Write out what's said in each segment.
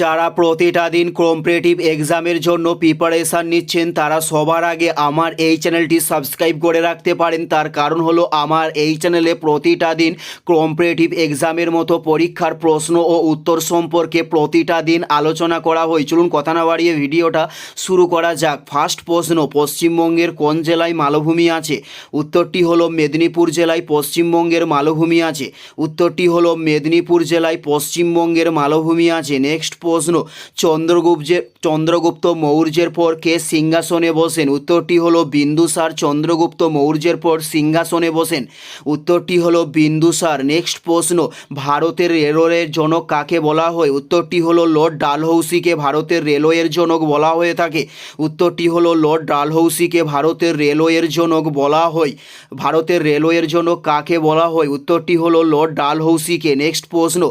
যারা প্রতিটা দিন কম্পিটিটিভ এক্সামের জন্য প্রিপারেশান নিচ্ছেন, তারা সবার আগে আমার এই চ্যানেলটি সাবস্ক্রাইব করে রাখতে পারেন। তার কারণ হলো, আমার এই চ্যানেলে প্রতিটা দিন কম্পিটিটিভ এক্সামের মতো পরীক্ষার প্রশ্ন ও উত্তর সম্পর্কে প্রতিটা দিন আলোচনা করা হয়। চলুন কথা না বাড়িয়ে ভিডিওটা শুরু করা যাক। ফার্স্ট প্রশ্ন, পশ্চিমবঙ্গের কোন জেলায় মালভূমি আছে? উত্তরটি হলো, মেদিনীপুর জেলায় পশ্চিমবঙ্গের মালভূমি আছে। উত্তরটি হলো, মেদিনীপুর জেলায় পশ্চিমবঙ্গের মালভূমি আছে। নেক্সট প্রশ্ন চন্দ্রগুপ্তের চন্দ্রগুপ্ত মৌর্যের পর কে সিংহাসনে বসেন? উত্তরটি হলো বিন্দুসার। চন্দ্রগুপ্ত মৌর্যের পর সিংহাসনে বসেন। উত্তরটি হলো বিন্দুসার। নেক্সট প্রশ্ন, ভারতের রেলওয়ের জনক কাকে বলা হয়? উত্তরটি হলো লর্ড ডালহৌসিকে ভারতের রেলওয়ের জনক বলা হয়ে থাকে। উত্তরটি হলো লর্ড ডালহৌসিকে ভারতের রেলওয়ের জনক বলা হয়। ভারতের রেলওয়ের জনক কাকে বলা হয়? উত্তরটি হলো লর্ড ডালহৌসিকে। নেক্সট প্রশ্ন,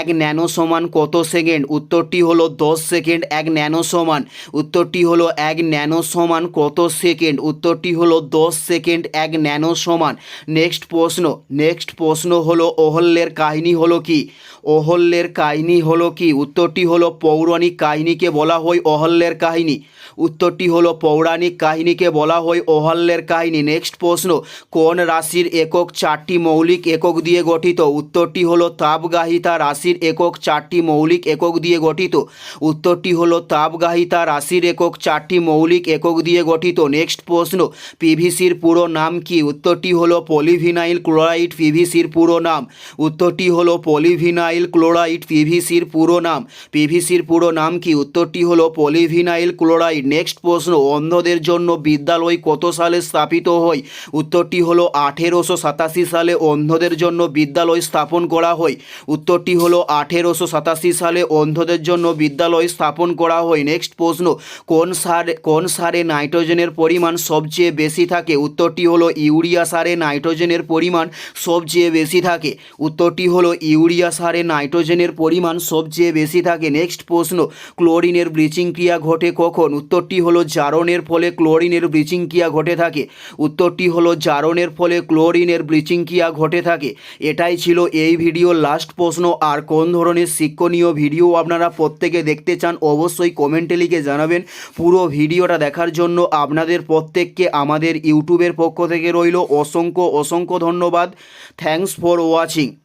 এক ন্যানো সমান কত সেকেন্ড? উত্তরটি হলো দশ সেকেন্ড, এক ন্যানো সমান। উত্তরটি হলো এক ন্যানো সমান কত সেকেন্ড? উত্তরটি হলো দশ সেকেন্ড, এক ন্যানো সমান। নেক্সট প্রশ্ন নেক্সট প্রশ্ন হলো অহল্যের কাহিনী হলো কি? অহল্যের কাহিনী হলো কি? উত্তরটি হলো পৌরাণিক কাহিনীকে বলা হয় অহল্যের কাহিনী। উত্তরটি হলো পৌরাণিক কাহিনীকে বলা হয় অহল্যের কাহিনী। নেক্সট প্রশ্ন, কোন রাশির একক চারটি মৌলিক একক দিয়ে গঠিত? উত্তরটি হলো তাপগাহিতা রাশির একক চারটি মৌলিক একক দিয়ে গঠিত। উত্তরটি হলো তাপগাহিতা রাশির একক, চারটি মৌলিক একক দিয়ে গঠিত। নেক্সট প্রশ্ন, পিভিসির পুরো নাম কি? উত্তরটি হলো পলিভিনাইল ক্লোরাইড পিভিসির পুরো নাম। উত্তরটি হলো পলিভিনাইল ক্লোরাইড পিভিসির পুরো নাম। পিভিসির পুরো নাম কি? উত্তরটি হলো পলিভিনাইল ক্লোরাইড। নেক্সট প্রশ্ন, অন্ধদের জন্য বিদ্যালয় কত সালে স্থাপিত হয়? উত্তরটি হলো আঠেরোশো সাতাশি সালে অন্ধদের জন্য বিদ্যালয় স্থাপন করা হয়। উত্তরটি হলো আঠেরোশো সাতাশি সালে অন্ধদের জন্য বিদ্যালয় স্থাপন করা হয়। নেক্সট প্রশ্ন, কোন সার, কোন সারে নাইট্রোজেনের পরিমাণ সবচেয়ে বেশি থাকে? উত্তরটি হলো ইউরিয়া সারে নাইট্রোজেনের পরিমাণ সবচেয়ে বেশি থাকে। উত্তরটি হলো ইউরিয়া সারে নাইট্রোজেনের পরিমাণ সবচেয়ে বেশি থাকে। নেক্সট প্রশ্ন, ক্লোরিনের ব্লিচিং ক্রিয়া ঘটে কখন? উত্তরটি হলো জারণের ফলে ক্লোরিনের ব্লিচিং ক্রিয়া ঘটে থাকে। উত্তরটি হলো জারণের ফলে ক্লোরিনের ব্লিচিং ক্রিয়া ঘটে থাকে। এটাই ছিল এই ভিডিওর লাস্ট প্রশ্ন। আর কোন ধরনের শিক্ষণীয় ভিডিও আপনারা প্রত্যেকে দেখতে চান, অবশ্যই কমেন্টে লিখে জানাবেন। পুরো ভিডিওটা দেখার জন্য আপনাদের প্রত্যেককে আমাদের ইউটিউবের পক্ষ থেকে রইল। অসংখ্য অসংখ্য ধন্যবাদ। Thanks for watching